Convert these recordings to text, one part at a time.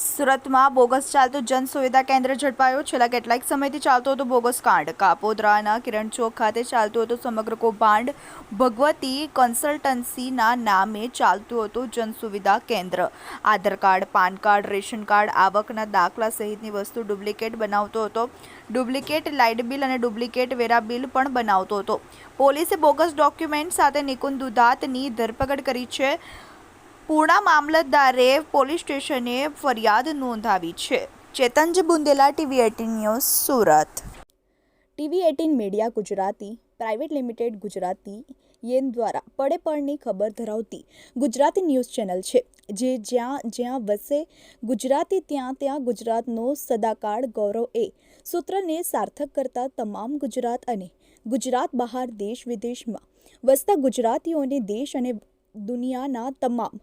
સુરતમાં બોગસ ચાલતું જન સુવિધા કેન્દ્ર ઝડપાયો. છેલ્લા કેટલાક સમયથી ચાલતો હતો બોગસ કાંડ. કાપોદ્રાના કિરણ ચોક ખાતે ચાલતું હતું સમગ્ર કૌભાંડ. ભગવતી કન્સલ્ટન્સીના નામે ચાલતું હતું Jan Suvidha Kendra. Aadhaar card, PAN card, ration card, આવકના દાખલા સહિતની વસ્તુ ડુપ્લિકેટ બનાવતો હતો. ડુપ્લિકેટ લાઇટ બિલ અને ડુપ્લિકેટ વેરા બિલ પણ બનાવતો હતો. પોલીસે બોગસ ડોક્યુમેન્ટ સાથે નિકુંજ દુધાતની ધરપકડ કરી છે. પૂર્ણા મામલતદારે પોલીસ સ્ટેશને ફરિયાદ નોંધાવી છે. ચેતનજ Bundela TV eighteen news, Surat. TV eighteen media Gujarati, private limited Gujarati યેન દ્વારા પડે પડની ખબર ધરાવતી ગુજરાતી ન્યૂઝ ચેનલ છે, જે જ્યાં જ્યાં વસે ગુજરાતી, ત્યાં ત્યાં ગુજરાતનો સદાકાળ ગૌરવ એ સૂત્રને સાર્થક કરતા તમામ ગુજરાત અને ગુજરાત બહાર દેશ વિદેશમાં વસતા ગુજરાતીઓને દેશ અને દુનિયાના તમામ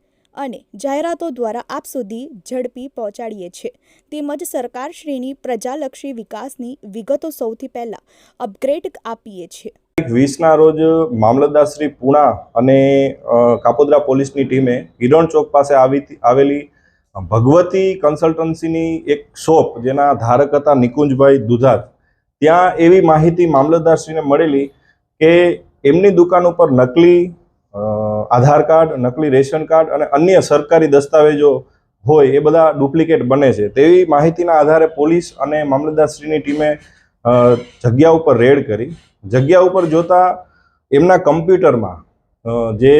અને જાહેરાતો દ્વારા આપ સુધી ઝડપી પહોંચાડીએ છીએ તેમજ સરકારશ્રીની પ્રજાલક્ષી વિકાસની વિગતો સૌથી પહેલાં અપગ્રેડ આપીએ છીએ વીસના રોજ મામલતદારશ્રી પૂણા અને કાપોદરા પોલીસની ટીમે હિરણ ચોક પાસે આવી, આવેલી ભગવતી કન્સલ્ટન્સીની એક શોપ જેના ધારક હતા નિકુંજભાઈ દુધાત. ત્યાં એવી માહિતી મામલતદારશ્રીને મળેલી કે એમની દુકાન ઉપર નકલી આધાર કાર્ડ, નકલી રેશન કાર્ડ અને અન્ય સરકારી દસ્તાવેજો હોય એ બધા ડુપ્લિકેટ બને છે. તેવી માહિતીના આધારે પોલીસ અને મામલતદારશ્રીની ટીમે જગ્યા ઉપર રેડ કરી. જગ્યા ઉપર જોતા એમના કમ્પ્યુટરમાં જે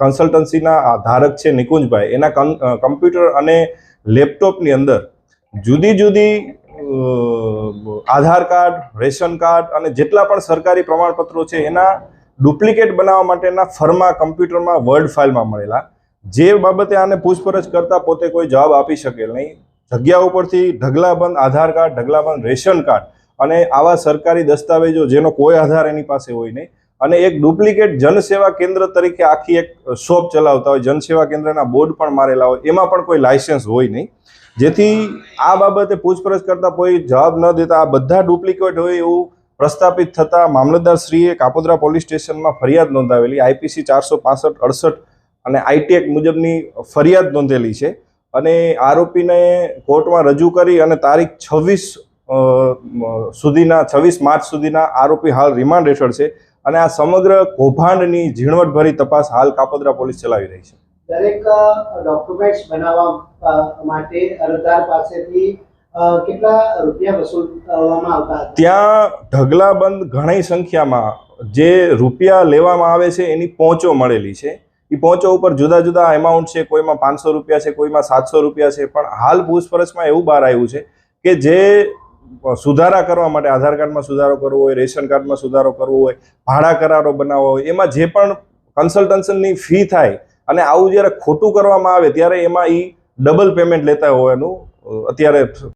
કન્સલ્ટન્સીના ધારક છે નિકુંજભાઈ, એના કમ્પ્યુટર અને લેપટોપની અંદર જુદી જુદી આધાર કાર્ડ, રેશન કાર્ડ અને જેટલા પણ સરકારી પ્રમાણપત્રો છે એના ડુપ્લિકેટ બનાવવા માટેના ફર્મા કમ્પ્યુટરમાં વર્ડ ફાઇલમાં મળેલા. જે બાબતે આને પૂછપરછ કરતા પોતે કોઈ જવાબ આપી શકેલ નહીં. જગ્યા ઉપરથી ઢગલાબંધ આધાર કાર્ડ, ઢગલાબંધ રેશન કાર્ડ અને આવા સરકારી દસ્તાવેજો જેનો કોઈ આધાર એની પાસે હોય નહીં. અને એક ડુપ્લિકેટ જનસેવા કેન્દ્ર તરીકે આખી એક શોપ ચલાવતા હોય, જનસેવા કેન્દ્રના બોર્ડ પણ મારેલા હોય, એમાં પણ કોઈ લાયસન્સ હોય નહીં. જેથી આ બાબતે પૂછપરછ કરતા કોઈ જવાબ ન દેતા. આ બધા ડુપ્લિકેટ હોય એવું પ્રસ્થાપિત થતાં મામલતદાર શ્રીએ કાપોદ્રા પોલીસ સ્ટેશનમાં ફરિયાદ નોંધાવેલી. આઈપીસી ચારસો પાસઠ અડસઠ અને આઈટી એક્ટ મુજબની ફરિયાદ નોંધેલી છે. અને આરોપીને કોર્ટમાં રજૂ કરી અને તારીખ છવ્વીસ સુધીના, છવ્વીસ માર્ચ સુધીના આરોપી હાલ રિમાન્ડ હેઠળ છે. અને આ સમગ્ર કૌભાંડની ઝીણવટભરી તપાસ હાલ કાપોદ્રા પોલીસ ચલાવી રહી છે. દરેક ડોક્યુમેન્ટ્સ બનાવવા માટે અરજદાર પાસેથી કેટલા રૂપિયા વસૂલવામાં ત્યાં ઢગલાબંધ ઘણી સંખ્યામાં જે રૂપિયા લેવામાં આવે છે, એની પહોંચો મળેલી છે. એ પહોંચો ઉપર જુદા જુદા એમાઉન્ટ છે, કોઈમાં પાંચસો રૂપિયા છે, કોઈમાં સાતસો રૂપિયા છે, પણ હાલ પૂછપરછમાં એવું બહાર આવ્યું છે કે જે સુધારા કરવા માટે આધાર કાર્ડમાં સુધારો કરવો હોય, રેશન કાર્ડમાં સુધારો કરવો હોય, ભાડા કરારો બનાવવા હોય, એમાં જે પણ કન્સલ્ટન્સનની ફી થાય અને આવું જ્યારે ખોટું કરવામાં આવે ત્યારે એમાં એ ડબલ પેમેન્ટ લેતા હોવાનું અત્યારે